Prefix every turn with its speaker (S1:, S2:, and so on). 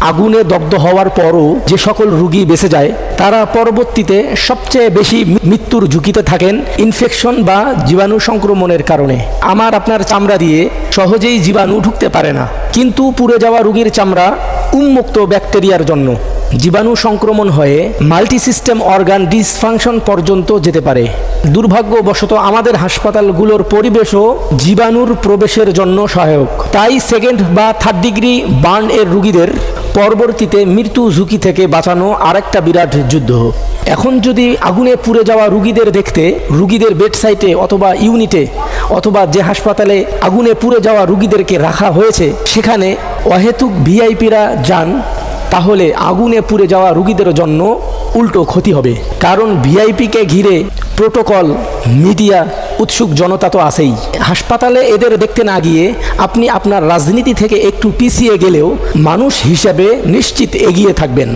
S1: আগুনে দগ্ধ হওয়ার পরও যে সকল রুগী বেঁচে যায়, তারা পরবর্তীতে সবচেয়ে বেশি মৃত্যুর ঝুঁকিতে থাকেন ইনফেকশন বা জীবাণু সংক্রমণের কারণে। আমার আপনার চামড়া দিয়ে সহজেই জীবাণু ঢুকতে পারে না। কিন্তু পুড়ে যাওয়া রুগীর চামড়া উন্মুক্ত ব্যাকটেরিয়ার জন্য। জীবাণু সংক্রমণ হয়ে মাল্টি সিস্টেম অর্গান ডিসফাংশন পর্যন্ত যেতে পারে। দুর্ভাগ্যবশত আমাদের হাসপাতালগুলোর পরিবেশও জীবাণুর প্রবেশের জন্য সহায়ক। তাই সেকেন্ড বা থার্ড ডিগ্রি বার্ন এর রুগীদের পরবর্তীতে মৃত্যু ঝুঁকি থেকে বাঁচানো আরেকটা বিরাট যুদ্ধ। এখন যদি আগুনে পুড়ে যাওয়া রুগীদের দেখতে, রুগীদের বেডসাইটে অথবা ইউনিটে অথবা যে হাসপাতালে আগুনে পুড়ে যাওয়া রুগীদেরকে রাখা হয়েছে, সেখানে অহেতুক ভিআইপিরা যান তাহলে আগুনে পুড়ে যাওয়া রুগীদের জন্য উল্টো ক্ষতি হবে। কারণ ভিআইপিকে ঘিরে প্রোটোকল, মিডিয়া, উৎসুক জনতা তো আছেই। হাসপাতালে এদের দেখতে না গিয়ে আপনি আপনার রাজনীতি থেকে একটু পিছিয়ে গেলেও মানুষ হিসাবে নিশ্চিত এগিয়ে থাকবেন।